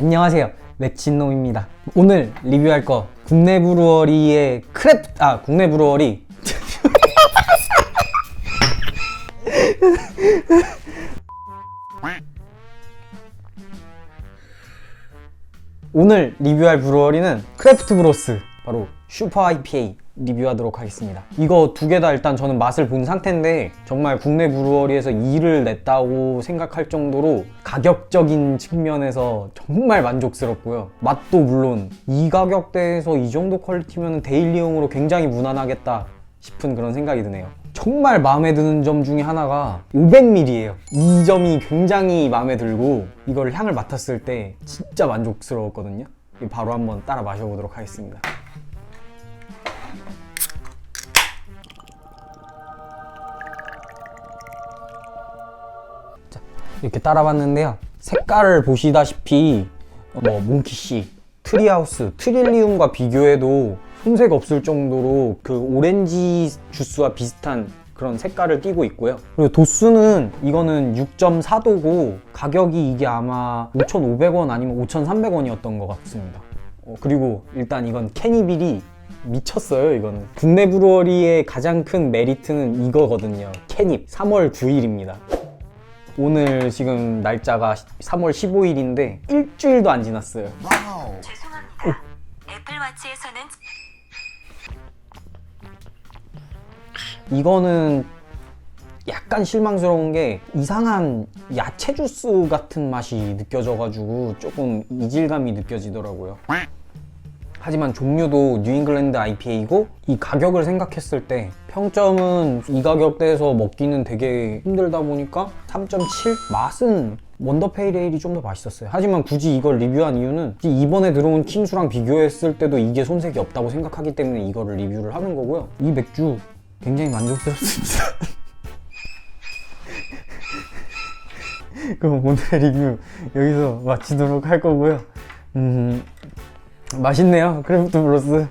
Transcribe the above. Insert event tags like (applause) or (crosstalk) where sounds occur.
안녕하세요. 맥진놈입니다. 오늘 리뷰할 거 국내 브루어리의 크래프트 아 국내 브루어리. (laughs) 오늘 리뷰할 브루어리는 크래프트 브로스 바로 슈퍼 IPA 리뷰하도록 하겠습니다 이거 두 개 다 일단 저는 맛을 본 상태인데 정말 국내 브루어리에서 2를 냈다고 생각할 정도로 가격적인 측면에서 정말 만족스럽고요 맛도 물론 이 가격대에서 이 정도 퀄리티면 데일리용으로 굉장히 무난하겠다 싶은 그런 생각이 드네요 정말 마음에 드는 점 중에 하나가 500ml예요. 이 점이 굉장히 마음에 들고 이걸 향을 맡았을 때 진짜 만족스러웠거든요. 바로 한번 따라 마셔보도록 하겠습니다. 이렇게 따라봤는데요. 색깔을 보시다시피 뭐 몽키씨, 트리하우스, 트릴리움과 비교해도 손색 없을 정도로 그 오렌지 주스와 비슷한 그런 색깔을 띠고 있고요. 그리고 도수는 이거는 6.4도고 가격이 이게 아마 5,500원 아니면 5,300원이었던 것 같습니다. 어, 그리고 일단 이건 캐니빌이 미쳤어요 이거는 국내 브루어리의 가장 큰 메리트는 이거거든요 캐닙 3월 9일입니다 오늘 지금 날짜가 3월 15일인데 일주일도 안 지났어요 죄송합니다. 애플워치에서는 이거는 약간 실망스러운 게 이상한 야채 주스 같은 맛이 느껴져가지고 조금 이질감이 느껴지더라고요. 하지만 종류도 뉴잉글랜드 IPA이고 이 가격을 생각했을 때 평점은 이 가격대에서 먹기는 되게 힘들다 보니까 3.7 맛은 원더페이레일이 좀 더 맛있었어요. 하지만 굳이 이걸 리뷰한 이유는 이번에 들어온 킹수랑 비교했을 때도 이게 손색이 없다고 생각하기 때문에 이거를 리뷰를 하는 거고요. 이 맥주 굉장히 만족스럽습니다. (laughs) 그럼 오늘의 리뷰 여기서 마치도록 할 거고요. 음, 맛있네요. 크래프트 브로스.